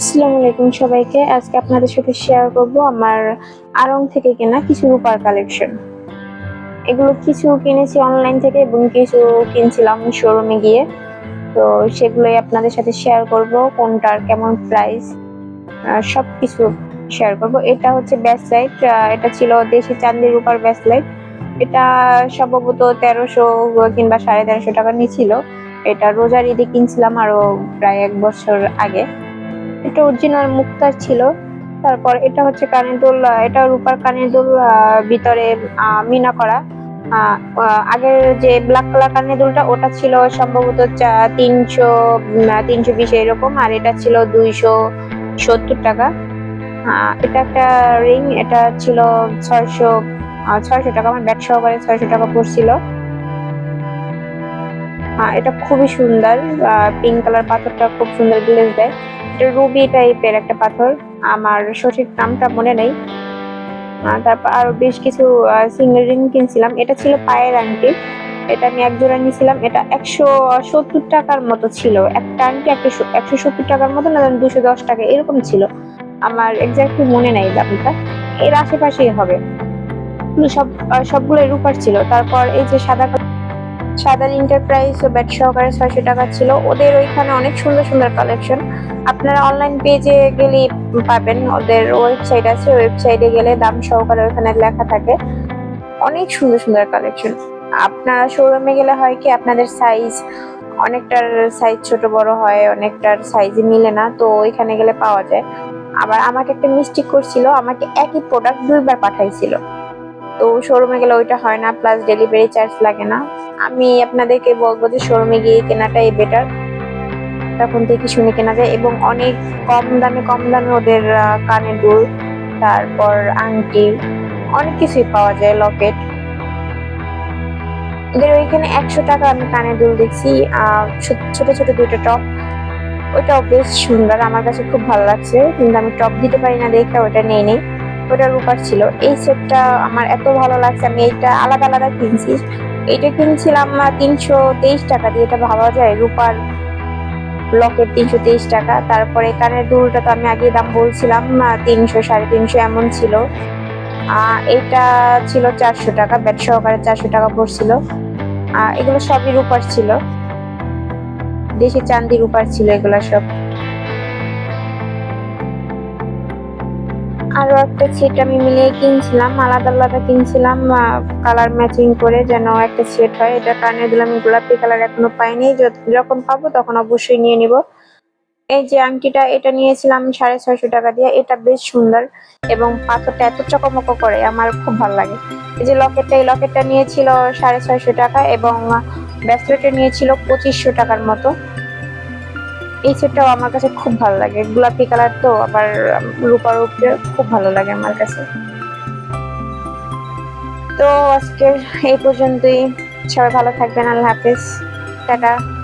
আসসালামু আলাইকুম সবাইকে। আজকে আপনাদের সাথে শেয়ার করব আমার আরং থেকে কেনা কিছু রূপার কালেকশন এগুলো কিছু কিনেছি অনলাইন থেকে এবং কিছু কিনছিলাম শোরুমে গিয়ে। তো সেগুলোই আপনাদের সাথে শেয়ার করব, কোনটার কেমন প্রাইস সব কিছু শেয়ার করব। এটা হচ্ছে ব্যাসলাইট এটা ছিল দেশি চান্দি রূপার ব্যাসলাইট এটা সম্ভবত তেরোশো কিংবা সাড়ে তেরোশো টাকা নিয়েছিল। এটা রোজার ঈদে কিনছিলাম আরও প্রায় এক বছর আগে। এটা অরিজিনাল মুক্তার ছিল। তারপর এটা হচ্ছে কানের দুল এটা রূপার কানের দুল ভিতরে মিনা করা। আগের যে ব্ল্যাক কালার কানের ওটা ছিল সম্ভবত তিনশো তিনশো বিশ এরকম, আর এটা ছিল দুইশো সত্তর টাকা। এটা একটা রিং এটা ছিল ছয়শো ছয়শো টাকা, আমার ব্যাট সহকারে ছয়শো টাকা পড়ছিল। এটা খুবই সুন্দর। পিঙ্ক কালার পাথরটা খুব সুন্দর গ্লেজ দেয়। এটা রুবি টাইপের একটা পাথর। আমার সঠিক নামটা মনে নেই। তারপর আরও বেশ কিছু সিঙ্গেল রিং কিনছিলাম। এটা ছিল পায়ের আংটি। এটা আমি এক জোড়া নিয়েছিলাম। এটা একশো, সত্তর টাকার মতো ছিল। একটা আংটি একটা একশো সত্তর টাকার মতো না, দুশো দশ টাকা, এরকম ছিল। আমার এক্স্যাক্টলি মনে নেই দামটা। এর আশেপাশেই হবে। সব সবগুলো রূপার ছিল। তারপর এই যে সাদা কালার সাদা লিঙ্কের প্রাইস ও ব্যাট সহকারে ছয়শো টাকা ছিল। ওদের ওইখানে অনেক সুন্দর সুন্দর কালেকশন আপনারা অনলাইন পেজে গেলে পাবেন। ওদের ওয়েবসাইট আছে। ওয়েবসাইটে গেলে দাম সহকারে ওখানে লেখা থাকে। অনেক সুন্দর সুন্দর কালেকশন আপনারা শোরুমে গেলে হয় কি, আপনাদের সাইজ অনেকটার সাইজ ছোট, বড় হয়, অনেকটার সাইজ মিলে না, তো ওইখানে গেলে পাওয়া যায়। আবার আমাকে একটা মিস্টেক করছিল, আমাকে একই প্রোডাক্ট দুইবার পাঠাইছিল। তো শোরুমে গেলে ওইটা হয় না প্লাস ডেলিভারি চার্জ লাগে না। আমি আপনাদেরকে বলব যে শোরুমে গিয়ে কেনাটাই বেটার তখন থেকে শুনে কেনা যায় এবং অনেক কম দামে কম দামে ওদের কানের দুল, তারপর আংটি অনেক কিছুই পাওয়া যায় লকেট ওদের ওইখানে একশো টাকা আমি কানের দুল দেখছি ছোট ছোট দুইটা টপ ওইটাও বেশ সুন্দর, আমার কাছে খুব ভালো লাগছে, কিন্তু আমি টপ দিতে পারি না দেখে ওটা নেই নেই। ওটা রূপার ছিল। এই সেটটা আমার এত ভালো লাগছে, আমি এইটা আলাদা আলাদা কিনছি। এটা কিনছিলাম তিনশো তেইশ টাকা দিয়ে, এটা ভাবা যায়? রূপার লকেট তিনশো তেইশ টাকা। তারপরে কানের দুলটা তো আমি আগে দাম বলছিলাম তিনশো, সাড়ে তিনশো, এমন ছিল। এটা ছিল চারশো টাকা, ব্যাট সহকারে চারশো টাকা পড়ছিল। এগুলো সবই রূপার ছিল। দেশি চান্দি রূপার ছিল এগুলো সব। আরও একটা সেট আমি মিলিয়ে কিনছিলাম, আলাদা আলাদা কিনছিলাম কালার ম্যাচিং করে যেন একটা সেট হয়। এটা কানে দিলাম গোলাপি কালার এখনও পাইনি। যখন পাবো তখন অবশ্যই নিয়ে নিব। এই যে আংটিটা, এটা নিয়েছিলাম সাড়ে ছয়শো টাকা দিয়ে। এটা বেশ সুন্দর এবং পাথরটা এত চকমক করে, আমার খুব ভালো লাগে। এই যে লকেটটা, এই লকেটটা নিয়েছিল সাড়ে ছয়শো টাকা এবং ব্যাসলেটটা নিয়েছিল পঁচিশশো টাকার মতো। এই সেটটাও আমার কাছে খুব ভালো লাগে। গোলাপি কালার তো আবার রূপার উপরে খুব ভালো লাগে আমার কাছে। তো আজকের এই পর্যন্তই। সবাই ভালো থাকবেন। আল্লাহ হাফিজ। টাটা।